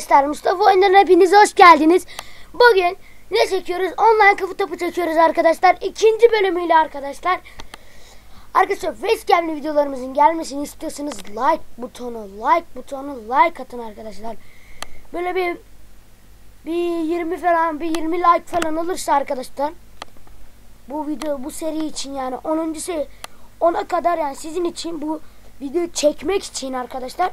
arkadaşlar Mustafa Oyundan hepiniz hoş geldiniz. Bugün ne çekiyoruz? Online kafa topu çekiyoruz arkadaşlar. İkinci bölümüyle arkadaşlar. Arkadaşlar facecam'li videolarımızın gelmesini istiyorsanız like butonu, like butonu, like atın arkadaşlar. Böyle bir bir 20 falan, bir 20 like falan olursa arkadaşlar bu video bu seri için yani 10. seri 10'a kadar yani sizin için bu video çekmek için arkadaşlar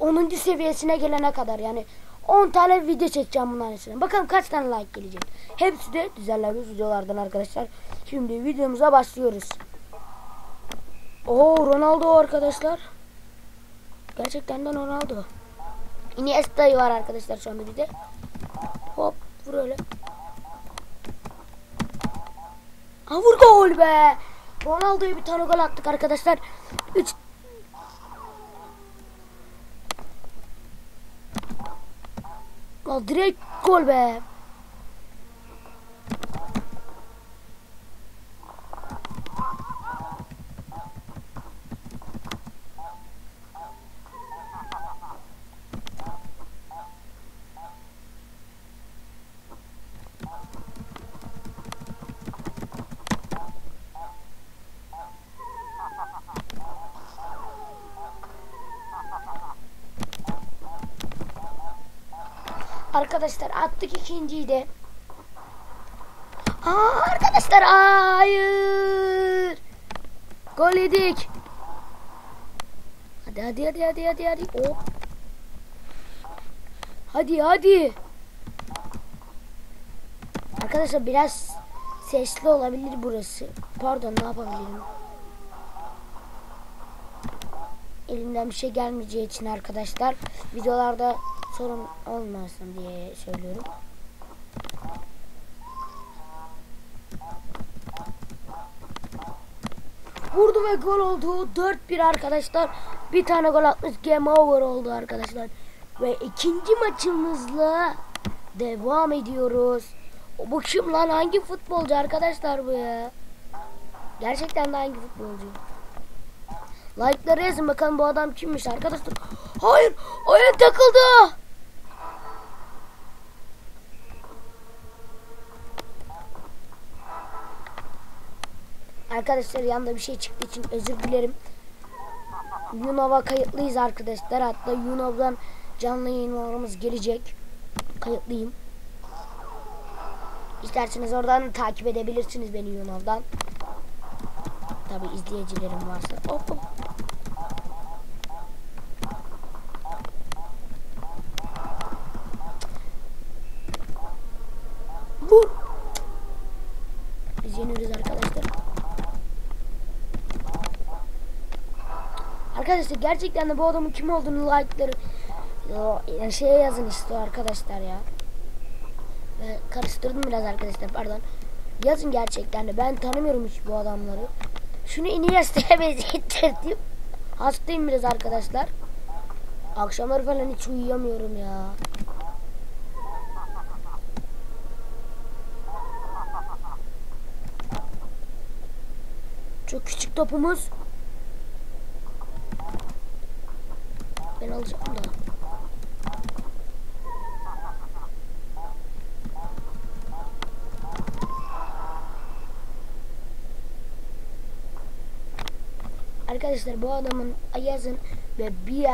10. seviyesine gelene kadar yani 10 tane video çekeceğim bunların içine. Bakalım kaç tane like gelecek. Hepsi de düzenlenmiş videolardan arkadaşlar. Şimdi videomuza başlıyoruz. Oo Ronaldo arkadaşlar. Gerçekten de Ronaldo. Iniesta'yı var arkadaşlar şu anda bir. Hop vur öyle. Ha vur gol be. Ronaldo'ya bir tane gol attık arkadaşlar. 3 Gol direkt. Arkadaşlar attık ikinciyi de. Aa, arkadaşlar hayır. Gol yedik. Hadi hadi hadi hadi hadi hadi. Hop. Hadi hadi. Arkadaşlar biraz sesli olabilir burası. Pardon ne yapabilirim? Elimden bir şey gelmeyeceği için arkadaşlar videolarda sorun olmasın diye söylüyorum. Vurdu ve gol oldu. 4-1 arkadaşlar. Bir tane gol atmış. Game over oldu arkadaşlar. Ve ikinci maçımızla devam ediyoruz. Bu kim lan? Hangi futbolcu arkadaşlar bu ya? Gerçekten de hangi futbolcu? Like'ları yazın bakalım bu adam kimmiş arkadaşlar. Hayır! Oyun takıldı! Arkadaşlar yanında bir şey çıktığı için özür dilerim. Yunov'a kayıtlıyız arkadaşlar. Hatta Yunov'dan canlı yayınlarımız gelecek. Kayıtlıyım. İsterseniz oradan takip edebilirsiniz beni Yunov'dan. Tabi izleyicilerim varsa. Hop hop. Vur. Biz yeniyoruz arkadaşlar. Arkadaşlar gerçekten de bu adamın kim olduğunu like'ları yani şeye yazın işte arkadaşlar ya. Ben karıştırdım biraz arkadaşlar pardon. Yazın gerçekten de ben tanımıyorum hiç bu adamları. Şunu Iniesta'ya benzettirdim. Hastayım biraz arkadaşlar. Akşamları falan hiç uyuyamıyorum ya. Çok küçük topumuz. Ben alacağım da. Arkadaşlar bu adamın yazın ve bir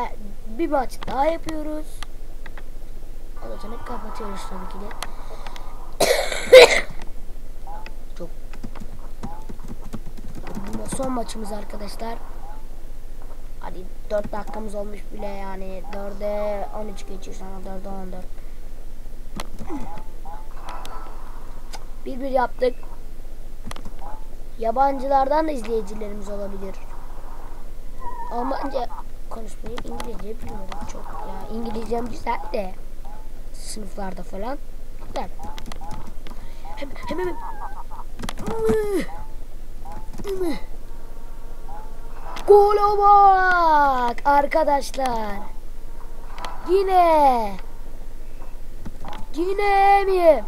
bir maç daha yapıyoruz. Ondan sonra kapatıyoruz tabii ki de. Çok son maçımız arkadaşlar. Hadi 4 dakikamız olmuş bile yani 4'e 13 geçiyor sana 4'e 14. Bir bir yaptık. Yabancılardan da izleyicilerimiz olabilir. Almanca konuşmayı İngilizce bilmiyorum çok ya. İngilizcem güzel de sınıflarda falan güzel. Hem hem hem. Gole bak arkadaşlar. Yine. Yine mi?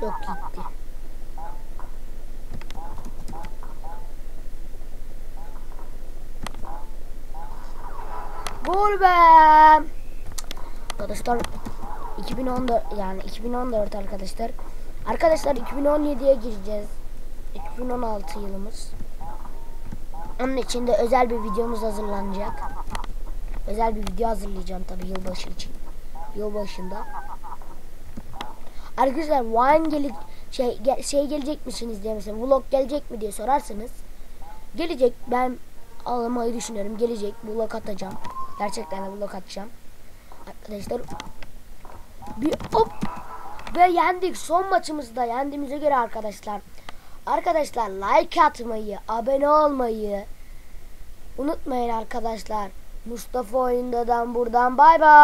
Çok gitti. Gol be. Arkadaşlar 2014 yani 2014 arkadaşlar. Arkadaşlar 2017'ye gireceğiz. 2016 yılımız. Onun için de özel bir videomuz hazırlanacak. Özel bir video hazırlayacağım tabii yılbaşı için. Yılbaşında. Arkadaşlar Vine gele şey ge- şey gelecek misiniz diye mesela vlog gelecek mi diye sorarsanız gelecek ben almayı düşünüyorum gelecek vlog atacağım gerçekten vlog atacağım arkadaşlar bir hop ve yendik son maçımızda yendiğimize göre arkadaşlar arkadaşlar like atmayı abone olmayı unutmayın arkadaşlar. Mustafa oyundadan buradan bay bay